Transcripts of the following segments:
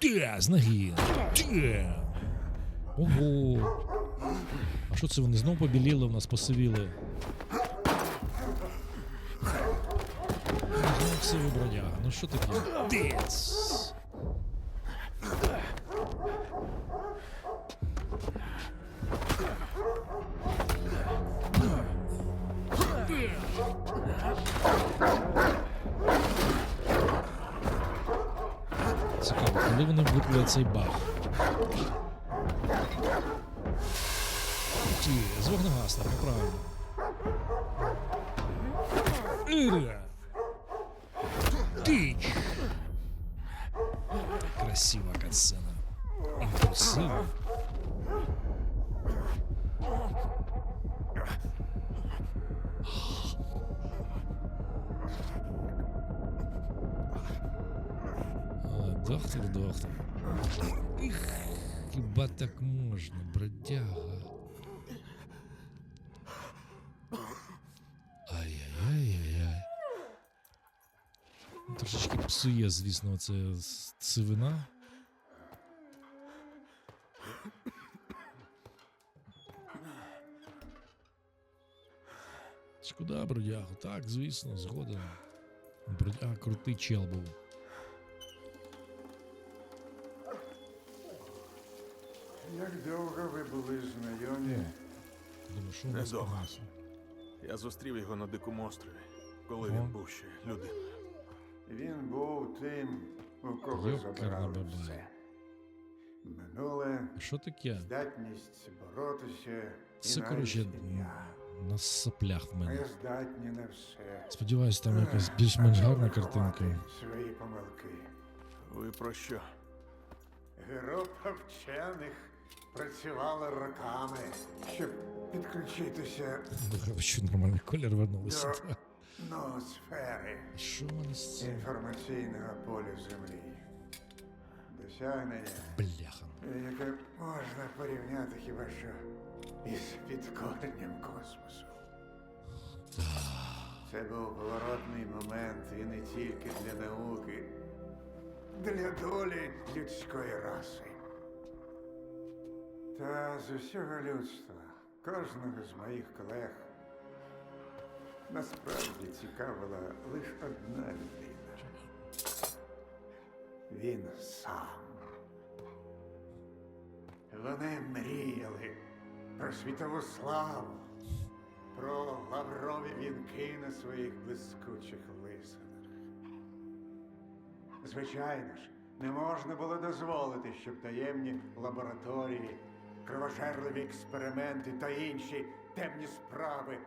Та, з ноги. Та. Ого. А що це вони знов побіліли в нас, посивіли? Сивий бродяга. Ну що таке? Дец. Цікаво, коли вони виправлять цей баг? Ті, з вогнегасника, неправильно. Іра. Тич. Красива катсцена. Імпульсивна. Доктор, доктор. Их, хіба так можна, бродяга? Ай-яй-яй-яй-яй. Ну, Трошечки псує, звісно, це сивина. Шкода бродягу, так, звісно, згоден. Бродяга крутий чел був. Як довго ви були знайомі? Думаю, що у нас Недовго. Я зустрів його на дикому острові, коли він був ще людиною. Він був тим, у кого Йокарна забрали баба. все. Минуле, Що таке? здатність боротися і Це, навіть коротше, ім'я. на соплях в Ми мене. здатні на все. Сподіваюсь, там якась більш-менш гарна картинка. Ховати Свої помилки. Ви про що? Група вчених працювала роками, щоб підключитися що нормальний колір вернулися. до ноосфери. Що вони з цим? інформаційного поля Землі. Досягнення, Бляха. яке можна порівняти хіба що із підкоренням космосу. Це був поворотний момент і не тільки для науки, для долі людської раси. Та з усього людства, кожного з моїх колег, насправді цікавила лише одна людина. Він сам. Вони мріяли про світову славу, про лаврові вінки на своїх блискучих лисинах. Звичайно ж, не можна було дозволити, щоб таємні лабораторії, кровожерливі експерименти та інші темні справи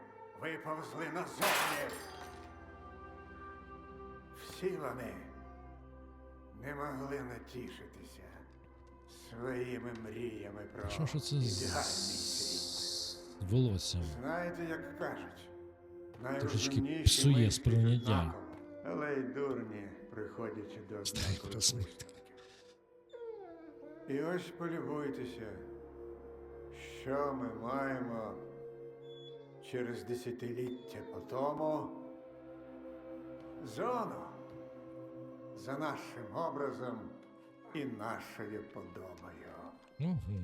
виповзли назовні. Всі вони не могли натішитися своїми мріями про Що ж це з волоссям? Знаєте, як кажуть, Трошечки псує сприйняття. Але й дурні, приходячи до однакових висновків. І ось полюбуйтеся, що ми маємо через десятиліття по тому зону за нашим образом і нашою подобою. Угу.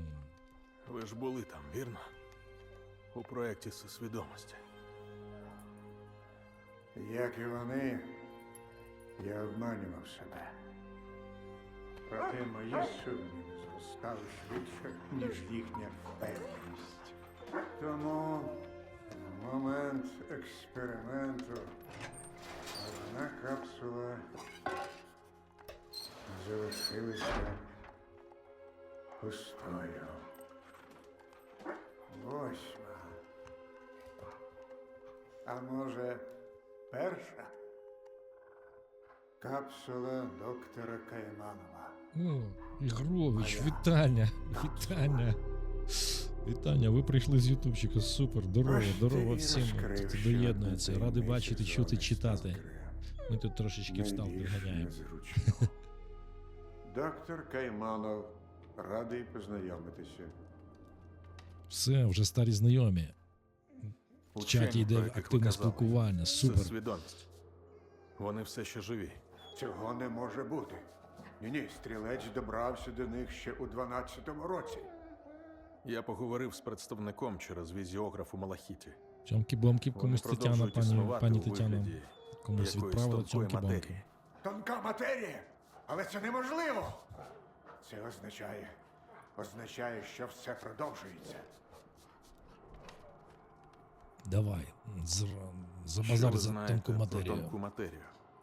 Ви ж були там, вірно? У проєкті свідомості. Як і вони, я обманював себе. Проте мої сумніви зростали швидше, ніж їхня впевненість. Тому в момент експерименту одна капсула залишилася пустою. Восьма. А може, перша? Капсула доктора Кайманова. О, Ігрович, вітання, вітання. Вітання, ви прийшли з Ютубчика. Супер, здорово, здорово всім, хто доєднується. Радий бачити, чути, читати. Ми тут трошечки в сталкер Найбільш ганяємо. незручно. Доктор Кайманов, радий познайомитися. Все, вже старі знайомі. В чаті йде активне спілкування. Це Супер. свідомість. Вони все ще живі. Цього не може бути. Ні, ні, стрілець добрався до них ще у 12-му році. Я поговорив з представником через візіограф у Малахіті. Цьомки бомки Вони комусь Тетяна, продовжують пані, існувати пані у Тетяна. вигляді Комусь якоїсь відправила тонкої цьомки бомки. матерії. Тонка матерія. Але це неможливо. Це означає, означає, що все продовжується. Давай, зра... за Що базар ви за знаєте тонку про матерію. тонку матерію?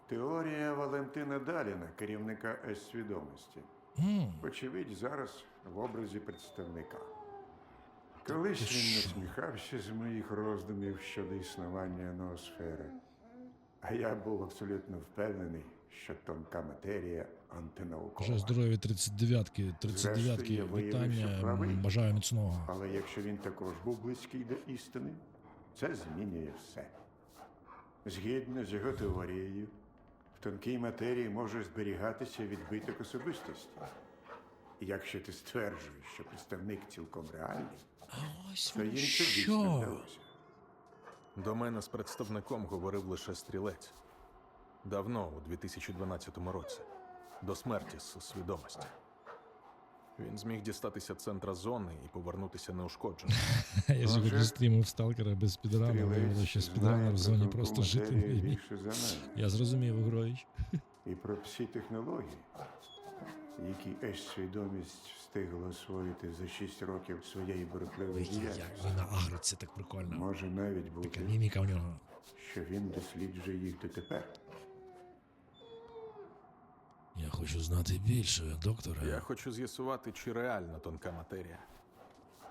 Теорія Валентина Даліна, керівника С-свідомості. М, Очевидь, зараз в образі представника. Колись він насміхався з моїх роздумів щодо існування ноосфери. А я був абсолютно впевнений, що тонка матерія антинаукова. Вже здорові 39-ки, 39-ки, я виявив, що вітання, бажаю міцного. Але якщо він також був близький до істини, це змінює все. Згідно з його теорією, тонкій матерії може зберігатися відбиток особистості. І якщо ти стверджуєш, що представник цілком реальний, А ось то їм це дійсно що? вдалося. До мене з представником говорив лише стрілець. Давно, у 2012 році. До смерті з свідомості. Він зміг дістатися центра зони і повернутися неушкодженим. Я сьогодні стрімив сталкера без Стрілець що знає в зоні просто жити не. Я зрозумів, Ігрович. І про всі технології, які С-свідомість встигла освоїти за 6 років своєї бурхливої Як діяльності. вона агриться так прикольно. Може навіть Така бути, міміка в нього. що він досліджує їх дотепер. Я хочу знати більше, докторе. Я хочу з'ясувати, чи реальна тонка матерія.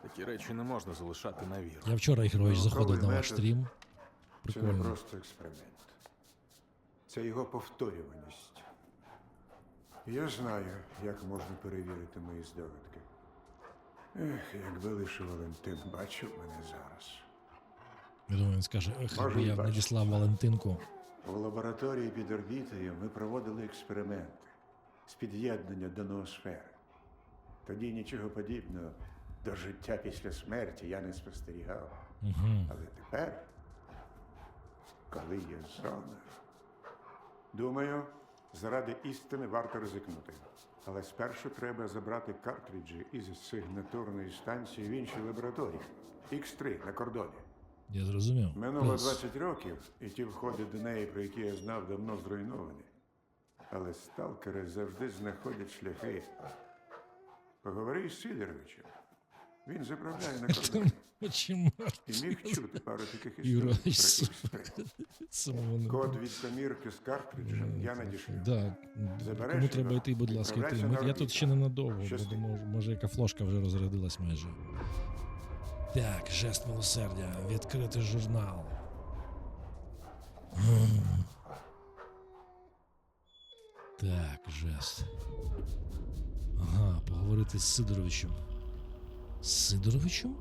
Такі речі не можна залишати на віру. Я вчора, Ігрович, Ну, заходив на ваш стрім. Це не просто експеримент. Це його повторюваність. Я знаю, як можна перевірити мої здогадки. Ех, якби лише Валентин бачив мене зараз. Я думаю, він скаже, ех, якби я надіслав Валентинку. У лабораторії під орбітою ми проводили експерименти з під'єднання до ноосфери. Тоді нічого подібного до життя після смерті я не спостерігав. Угу. Але тепер, коли є зона, думаю, заради істини варто ризикнути. Але спершу треба забрати картриджі із сигнатурної станції в іншій лабораторії. X3 на кордоні. Я зрозумів. Минуло Плюс. 20 років, і ті входи до неї, про які я знав, давно зруйновані. Але сталкери завжди знаходять шляхи. Поговори з Сидоровичем. Він заправляє на кордоні. І міг чути пару таких історій про супер. X3. Самого не Код від комірки з картриджем я надішлю. Да. Забереш Кому треба йти, будь ласка, йти. Ми- Я тут ще ненадовго, бо може, може яка флошка вже розрядилась майже. Так, жест милосердя, відкрити журнал. М. Так, жест. Ага, поговорити з Сидоровичем. З Сидоровичем?